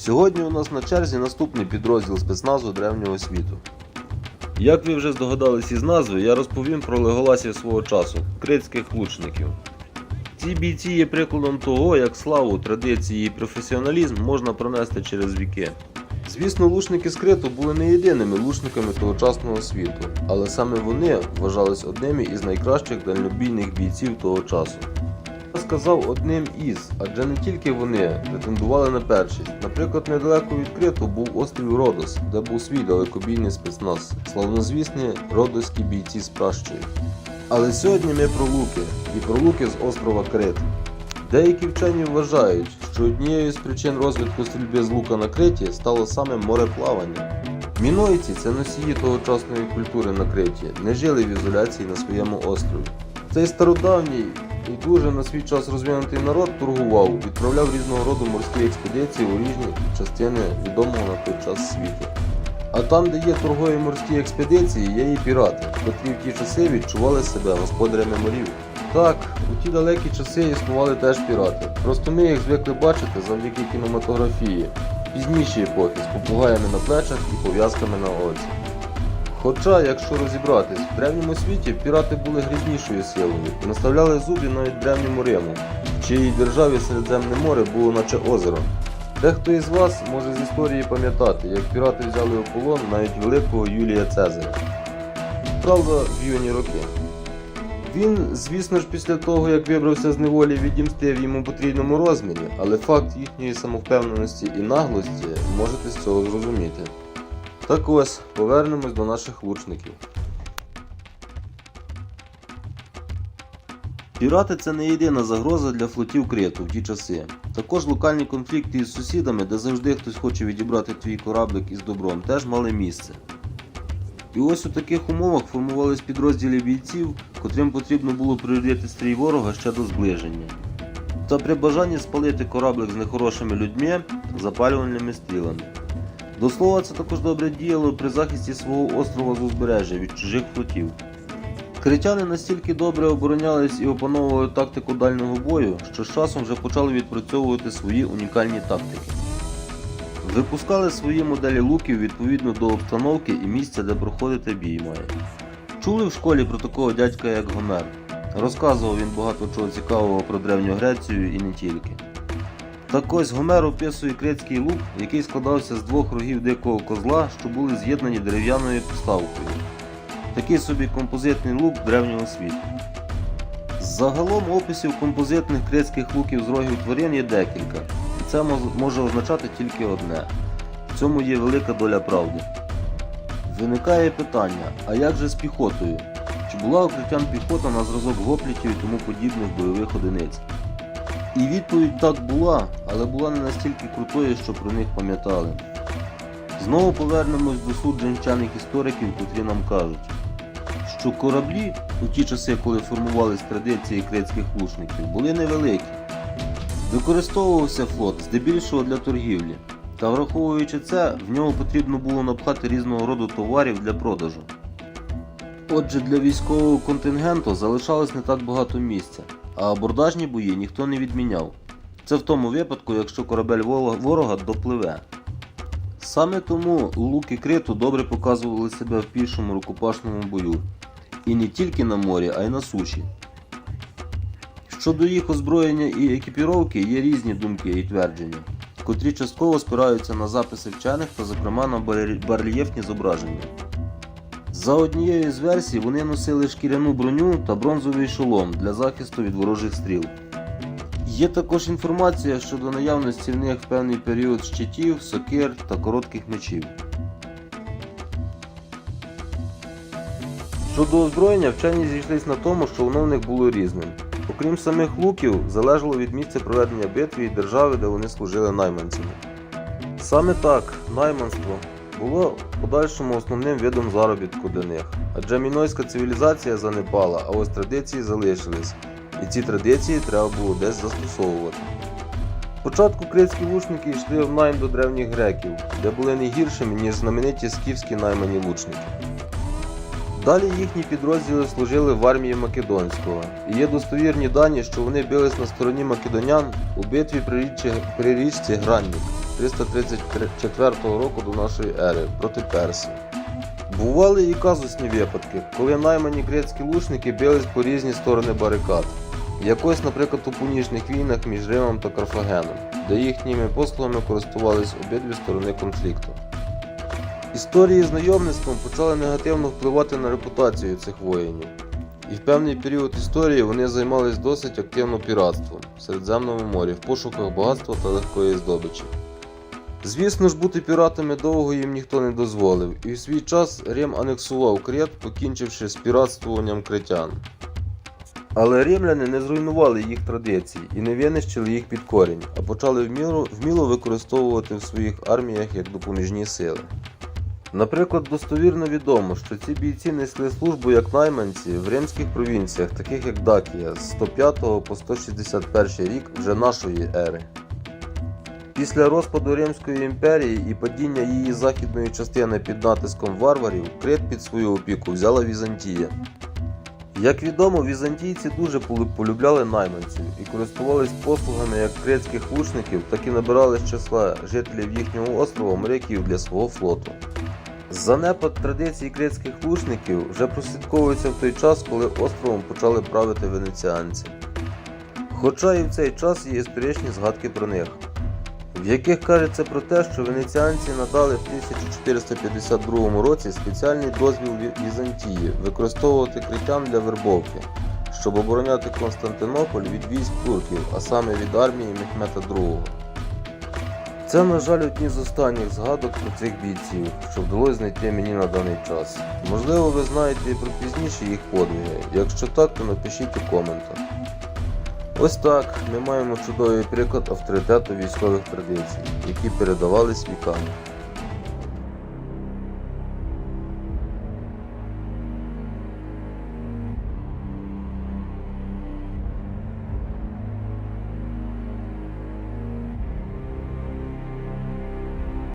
Сьогодні у нас на черзі наступний підрозділ спецназу древнього світу. Як ви вже здогадались із назви, я розповім про леголасів свого часу критських лучників. Ці бійці є прикладом того, як славу, традиції і професіоналізм можна пронести через віки. Звісно, лучники скрито були не єдиними лучниками тогочасного світу, але саме вони вважались одними із найкращих дальнобійних бійців того часу. Сказав одним із, адже не тільки вони претендували на першість. Наприклад, недалеко від Криту був острів Родос, де був свій далекобійний спецназ, славнозвісні родоські бійці з пращою. Але сьогодні ми про луки і про луки з острова Крит. Деякі вчені вважають, що однією з причин розвитку стрільби з лука на Криті стало саме мореплавання. Мінойці це носії тогочасної культури на Криті, не жили в ізоляції на своєму острові. Цей стародавній і дуже на свій час розвинутий народ торгував, відправляв різного роду морські експедиції у різні частини відомого на той час світу. А там, де є торгові морські експедиції, є і пірати, котрі в ті часи відчували себе господарями морів. Так, у ті далекі часи існували теж пірати. Просто ми їх звикли бачити завдяки кінематографії, пізніші епохи з попугаями на плечах і пов'язками на оці. Хоча, якщо розібратись, в древньому світі пірати були грізнішою силою наставляли зубі навіть древньому Риму, в чиїй державі Середземне море було наче озеро. Дехто із вас може з історії пам'ятати, як пірати взяли у полон навіть великого Юлія Цезаря. Правда, в юні роки. Він, звісно ж, після того, як вибрався з неволі, відімстив йому потрібному розмірі, але факт їхньої самовпевненості і наглості можете з цього зрозуміти. Так ось, повернемось до наших лучників. Пірати це не єдина загроза для флотів Криту в ті часи. Також локальні конфлікти із сусідами, де завжди хтось хоче відібрати твій кораблик із добром, теж мали місце. І ось у таких умовах формувались підрозділи бійців, котрим потрібно було прирядити стрій ворога ще до зближення. Та при бажанні спалити кораблик з нехорошими людьми запалювальними стрілами. До слова, це також добре діяло при захисті свого острова з узбережжя від чужих флотів. Критяни настільки добре оборонялись і опановували тактику дальнього бою, що з часом вже почали відпрацьовувати свої унікальні тактики. Випускали свої моделі луків відповідно до обстановки і місця, де проходити бій має. Чули в школі про такого дядька, як Гомер. Розказував він багато чого цікавого про Древню Грецію і не тільки. Так ось Гомер описує критський лук, який складався з двох рогів дикого козла, що були з'єднані дерев'яною поставкою. Такий собі композитний лук древнього світу. Загалом описів композитних критських луків з рогів тварин є декілька, і це може означати тільки одне. В цьому є велика доля правди. Виникає питання, а як же з піхотою? Чи була у критян піхота на зразок гоплітів і тому подібних бойових одиниць? І відповідь так була, але була не настільки крутою, що про них пам'ятали. Знову повернемось до суджень вчених істориків, котрі нам кажуть, що кораблі у ті часи, коли формувались традиції критських лучників, були невеликі. Використовувався флот здебільшого для торгівлі, та враховуючи це, в нього потрібно було напхати різного роду товарів для продажу. Отже, для військового контингенту залишалось не так багато місця, а абордажні бої ніхто не відміняв. Це в тому випадку, якщо корабель ворога- допливе. Саме тому луки криту добре показували себе в пішому рукопашному бою. І не тільки на морі, а й на суші. Щодо їх озброєння і екіпіровки є різні думки і твердження, котрі частково спираються на записи вчених та, зокрема, на барельєфні зображення. За однією з версій вони носили шкіряну броню та бронзовий шолом для захисту від ворожих стріл. Є також інформація щодо наявності в них в певний період щитів, сокир та коротких мечів. Щодо озброєння, вчені зійшлись на тому, що воно в них було різним. Окрім самих луків, залежало від місця проведення битви і держави, де вони служили найманцями. Саме так, найманство було в подальшому основним видом заробітку для них, адже мінойська цивілізація занепала, а ось традиції залишились, і ці традиції треба було десь застосовувати. Спочатку критські лучники йшли в найм до древніх греків, де були не гіршими, ніж знамениті скіфські наймані лучники. Далі їхні підрозділи служили в армії Македонського, і є достовірні дані, що вони бились на стороні македонян у битві при річці, Гранник, 334 року до нашої ери проти Персії. Бували і казусні випадки, коли наймані грецькі лучники бились по різні сторони барикад. Якось, наприклад, у пунічних війнах між Римом та Карфагеном, де їхніми послугами користувались обидві сторони конфлікту. Історії знайомництвом почали негативно впливати на репутацію цих воїнів, і в певний період історії вони займались досить активно піратством в Середземному морі в пошуках багатства та легкої здобичі. Звісно ж, бути піратами довго їм ніхто не дозволив, і в свій час Рим анексував Крет, покінчивши з піратствуванням кретян. Але римляни не зруйнували їх традицій і не винищили їх під корінь, а почали вміло, вміло використовувати в своїх арміях як допоміжні сили. Наприклад, достовірно відомо, що ці бійці несли службу як найманці в римських провінціях, таких як Дакія, з 105 по 161 рік вже нашої ери. Після розпаду Римської імперії і падіння її західної частини під натиском варварів, Крит під свою опіку взяла Візантія. Як відомо, візантійці дуже полюбляли найманців і користувались послугами як критських лучників, так і набирали з числа жителів їхнього острова моряків для свого флоту. Занепад традицій критських лучників вже прослідковується в той час, коли островом почали правити венеціанці. Хоча і в цей час є історичні згадки про них, в яких кажеться про те, що венеціанці надали в 1452 році спеціальний дозвіл Візантії використовувати критян для вербовки, щоб обороняти Константинополь від військ турків, а саме від армії Мехмета II. Це, на жаль, одні з останніх згадок про цих бійців, що вдалося знайти мені на даний час. Можливо, ви знаєте і про пізніші їх подвиги. Якщо так, то напишіть у коментах. Ось так ми маємо чудовий приклад авторитету військових традицій, які передавались віками.